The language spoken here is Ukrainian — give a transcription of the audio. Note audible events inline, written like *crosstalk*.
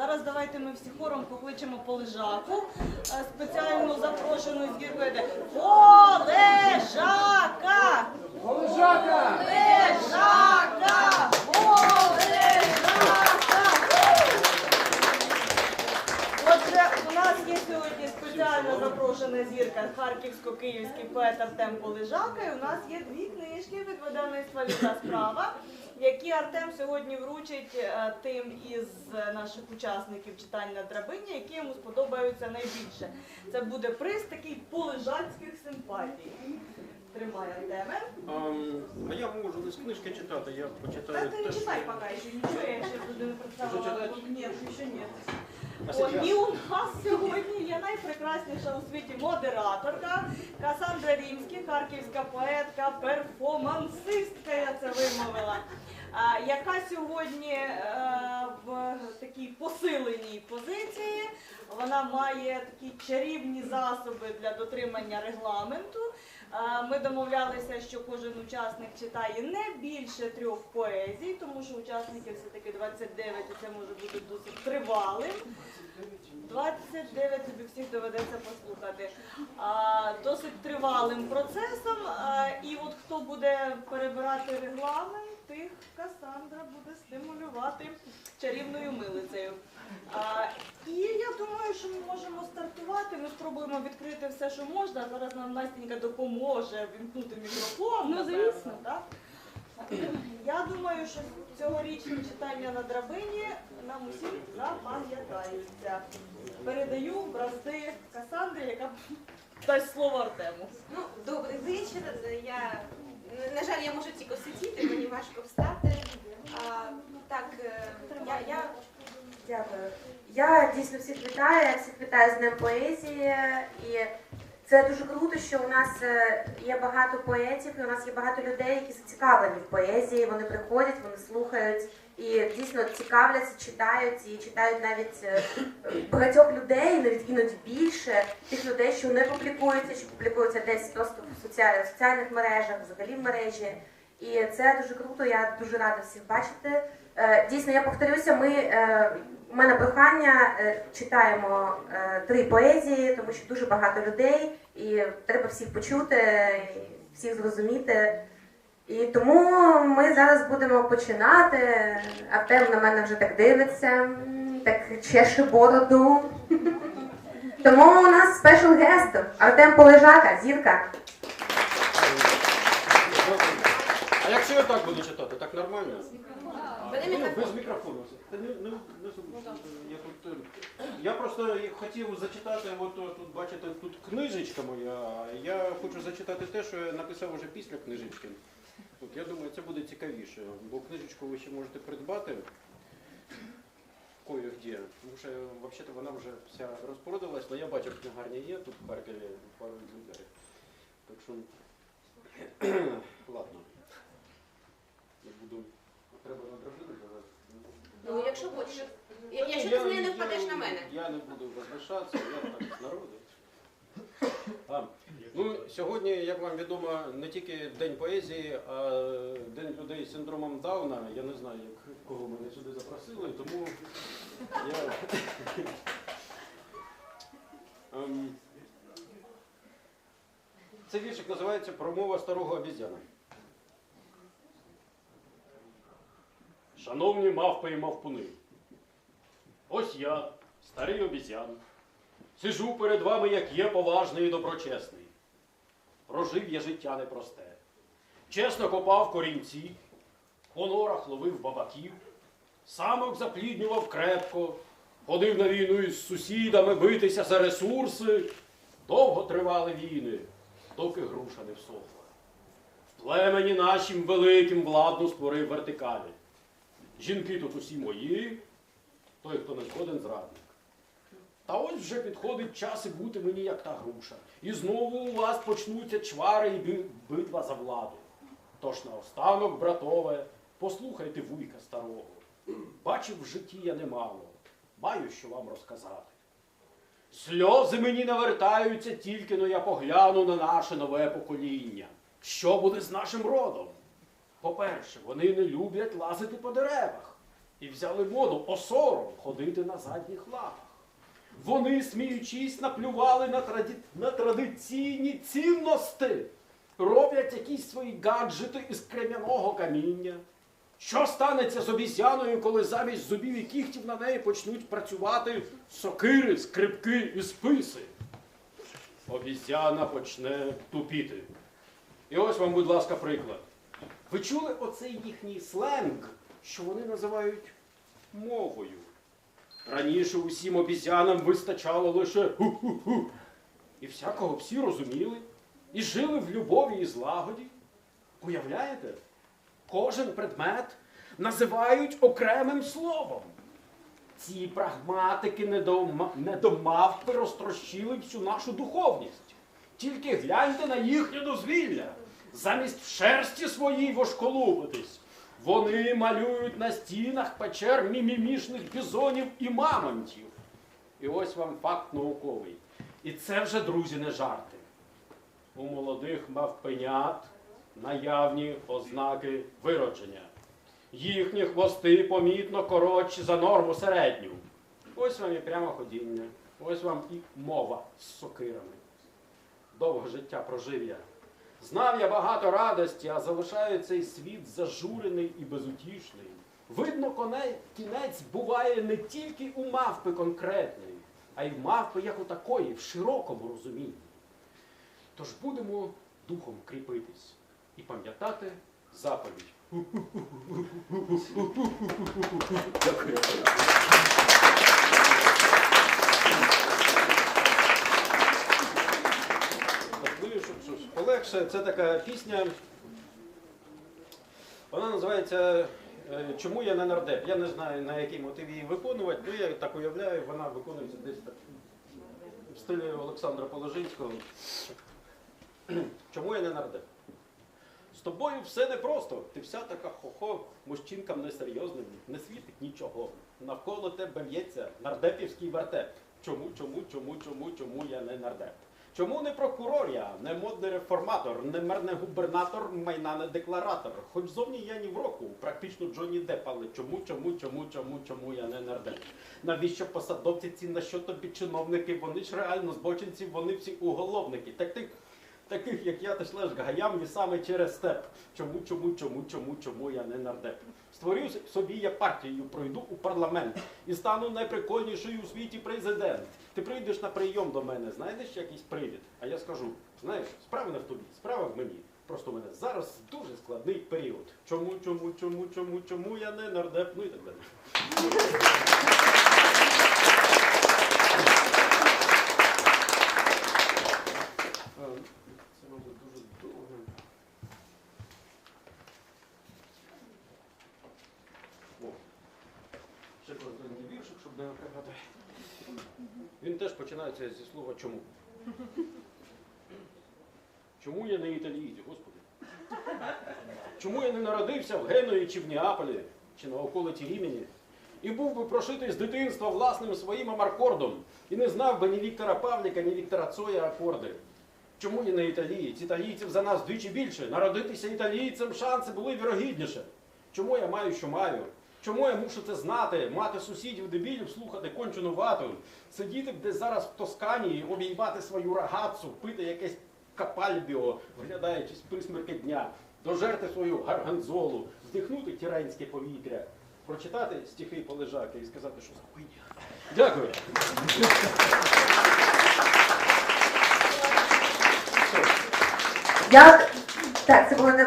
зараз давайте ми всі хором покличемо полежаку. Е, Спеціально запрошену з гіркою. Полежака! Полежака! Полежака! Отже, у нас є сьогодні спеціально запрошена зірка Харківсько-Київський поет Артем Полежака. І у нас є дві книжки від видавництва «Людна справа, які Артем сьогодні вручить е, тим із наших учасників читань на драбині, які йому сподобаються найбільше. Це буде приз такий полежацьких симпатій. Тримай Артеме. А я можу з книжки читати, я Та почитаю ти не читай пока еще, ничего, я ще туди не читати? Ні, ще ні. А і у нас сьогодні є найпрекрасніша у світі модераторка Касандра Рімська, харківська поетка, перформансистка, я це вимовила. Яка сьогодні е, в такій посиленій позиції вона має такі чарівні засоби для дотримання регламенту. Ми домовлялися, що кожен учасник читає не більше трьох поезій, тому що учасників все-таки 29 і це може бути досить тривалим. 29 тобі всіх доведеться послухати. Досить тривалим процесом. І от хто буде перебирати регламент, тих буде стимулювати чарівною милицею. А, і я думаю, що ми можемо стартувати. Ми спробуємо відкрити все, що можна. Зараз нам Настенька допоможе вімкнути мікрофон. Ну, звісно. так? Я думаю, що цьогорічні читання на драбині нам усім запам'ятаються. Передаю бразди Касандрі, яка дасть слово Артему. Ну, добрий вечір. Я на жаль, я можу тільки сидіти, мені важко встати. Так, е, я, я Дякую. Я дійсно всіх вітаю, я всіх вітаю з Днем поезії. І це дуже круто, що у нас е, є багато поетів, і у нас є багато людей, які зацікавлені в поезії. Вони приходять, вони слухають і дійсно цікавляться, читають і читають навіть е, багатьох людей, навіть іноді більше тих людей, що не публікуються, що публікуються десь просто в соціальних мережах, взагалі в мережі. І це дуже круто. Я дуже рада всіх бачити. Е, Дійсно, я повторюся, ми е, у мене прохання е, читаємо три поезії, тому що дуже багато людей, і треба всіх почути, всіх зрозуміти. І тому ми зараз будемо починати. Артем на мене вже так дивиться, так чеше бороду. *laughs* Тому у нас спешл гест Артем Полежака, зірка. А якщо я так буду читати, так нормально? Ну, без мікрофону. Та не, не, не зручно. я, тут, е, я просто хотів зачитати, от е, тут бачите, тут книжечка моя. Я хочу зачитати те, що я написав вже після книжечки. От, я думаю, це буде цікавіше, бо книжечку ви ще можете придбати кое-где. Тому що взагалі вона вже вся розпродалась, але я бачив, книгарня є тут в Харкові пару екземплярів. Так що *clears throat* ладно. Я буду. Треба на драбину зараз. ну, якщо хочеш. Я- Якщо Я- ти з нею не впадеш на мене. Я не буду возвишатися, я так з народу. А, ну, сьогодні, як вам відомо, не тільки День поезії, а День людей з синдромом Дауна. Я не знаю, як, кого мене сюди запросили, тому я. Ем, Цей віршик називається Промова старого обізяна. Шановні мавпи і мавпуни, ось я, старий обізян, сижу перед вами, як є поважний і доброчесний. Прожив я життя непросте. Чесно копав корінці, по норах ловив бабаків, самок запліднював крепко, ходив на війну із сусідами битися за ресурси. Довго тривали війни, доки груша не всохла. В племені нашим великим владну створив вертикалі. Жінки тут усі мої, той, хто не згоден зрадник. Та ось вже підходить час і бути мені, як та груша. І знову у вас почнуться чвари і битва за владу. Тож наостанок, братове, послухайте вуйка старого. Бачив в житті я немало, маю що вам розказати. Сльози мені навертаються тільки, но я погляну на наше нове покоління. Що буде з нашим родом? По-перше, вони не люблять лазити по деревах. і взяли моду осором ходити на задніх лапах. Вони, сміючись, наплювали на, траді... на традиційні цінності, роблять якісь свої гаджети із крем'яного каміння. Що станеться з обізяною, коли замість зубів і кігтів на неї почнуть працювати сокири, скрипки і списи? Обізяна почне тупіти. І ось вам, будь ласка, приклад. Ви чули оцей їхній сленг, що вони називають мовою? Раніше усім обізянам вистачало лише ху-ху-ху. І всякого всі розуміли, і жили в любові і злагоді. Уявляєте? Кожен предмет називають окремим словом. Ці прагматики недома- недомавпи розтрощили всю нашу духовність. Тільки гляньте на їхнє дозвілля. Замість в шерсті своїй вошколупитись. Вони малюють на стінах печер мімімішних бізонів і мамонтів. І ось вам факт науковий. І це вже, друзі, не жарти. У молодих мавпенят наявні ознаки виродження. Їхні хвости помітно коротші за норму середню. Ось вам і прямоходіння, ось вам і мова з сокирами. Довго життя прожив я. Знав я багато радості, а залишаю цей світ зажурений і безутішний. Видно, кінець буває не тільки у мавпи конкретної, а й в мавпи як у такої, в широкому розумінні. Тож будемо духом кріпитись і пам'ятати заповідь. Дякую. Так, ну і щоб щось полегше, це така пісня. Вона називається е, Чому я не нардеп? Я не знаю на який мотив її виконувати, ну я так уявляю, вона виконується десь так в стилі Олександра Положинського. Чому я не нардеп? З тобою все непросто. Ти вся така хо-хо, мужчинкам несерйозним, не світить нічого. Навколо тебе б'ється нардепівський вертеп. Чому, чому, чому, чому, чому я не нардеп? Чому не прокурор я, не модний реформатор, не мерний губернатор, майна не декларатор? Хоч зовні я ні в року, практично Джонні Деп, але чому, чому, чому, чому, чому я не нардеп? Навіщо посадовці ці, на що тобі чиновники? Вони ж реально збочинці, вони всі уголовники. Так ти таких, як я, ти шлеш гаям лісами через степ. Чому, чому, чому, чому, чому я не нардеп? Створю собі я партію, пройду у парламент і стану найприкольнішою у світі президент. Ти прийдеш на прийом до мене, знайдеш якийсь привід? А я скажу: знаєш, справа не в тобі, справа в мені. Просто в мене зараз дуже складний період. Чому, чому, чому, чому, чому я не нардеп? Ну і так далі. Е, Це, мабуть, дуже довго. О, ще коротенький віршик, щоб не напрягати. Він теж починається зі слова чому. Чому я не італієць, господи? Чому я не народився в Генуї чи в Неаполі, чи на околиці Рімені? І був би прошитий з дитинства власним своїм амаркордом, і не знав би ні Віктора Павліка, ні Віктора Цоя акорди. Чому я не італієць? Італійців за нас вдвічі більше. Народитися італійцем шанси були вірогідніше. Чому я маю, що маю? Чому я мушу це знати? Мати сусідів дебілів, слухати кончену вату, сидіти десь зараз в Тоскані, обіймати свою рагацу, пити якесь капальбіо, вглядаючись в присмерки дня, дожерти свою гарганзолу, вдихнути тіренське повітря, прочитати стихи полежаки і сказати, що за. Дякую. Я так, це було не